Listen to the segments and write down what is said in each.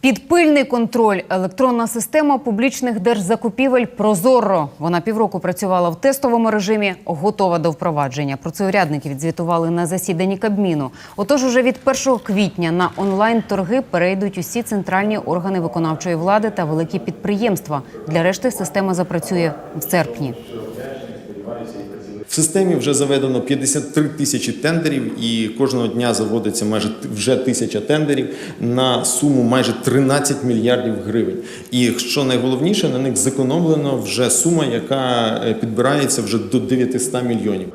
Під пильний контроль електронна система публічних держзакупівель Прозоро. Вона півроку працювала в тестовому режимі, готова до впровадження. Про це урядники відзвітували на засіданні Кабміну. Отож, уже від 1 квітня на онлайн торги перейдуть усі центральні органи виконавчої влади та великі підприємства. Для решти система запрацює в серпні. В системі вже заведено 53 тисячі тендерів, і кожного дня заводиться майже вже тисяча тендерів на суму майже 13 мільярдів гривень. І що найголовніше, на них зекономлено вже сума, яка е, підбирається вже до 900 мільйонів.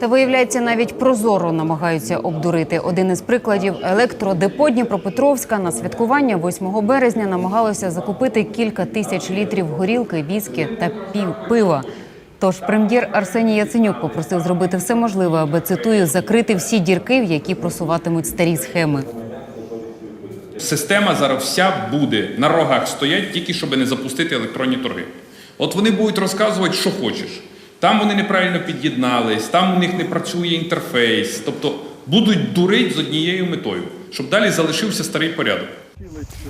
Та виявляється, навіть прозоро намагаються обдурити. Один із прикладів електродепо Дніпропетровська на святкування 8 березня намагалося закупити кілька тисяч літрів горілки, віскі та пів пива. Тож прем'єр Арсеній Яценюк попросив зробити все можливе, аби цитую закрити всі дірки, в які просуватимуть старі схеми. Система зараз вся буде на рогах стоять, тільки щоб не запустити електронні торги. От вони будуть розказувати, що хочеш. Там вони неправильно під'єднались, там у них не працює інтерфейс. Тобто будуть дурити з однією метою, щоб далі залишився старий порядок.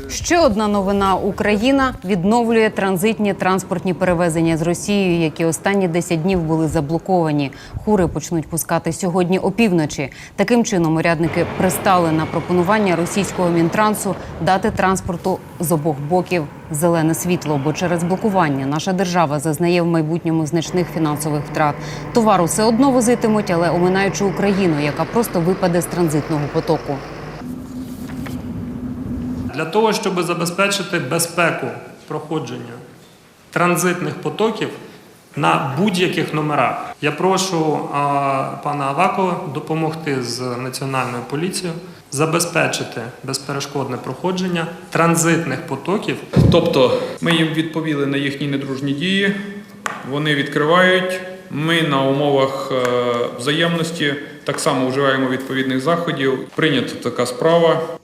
Ще одна новина: Україна відновлює транзитні транспортні перевезення з Росією, які останні 10 днів були заблоковані. Хури почнуть пускати сьогодні опівночі. Таким чином урядники пристали на пропонування російського мінтрансу дати транспорту з обох боків зелене світло. Бо через блокування наша держава зазнає в майбутньому значних фінансових втрат. Товару все одно возитимуть, але оминаючи Україну, яка просто випаде з транзитного потоку. Для того, щоб забезпечити безпеку проходження транзитних потоків на будь-яких номерах, я прошу а, пана Авакова допомогти з Національною поліцією забезпечити безперешкодне проходження транзитних потоків Тобто ми їм відповіли на їхні недружні дії, вони відкривають. Ми на умовах е, взаємності так само вживаємо відповідних заходів. Прийнята така справа.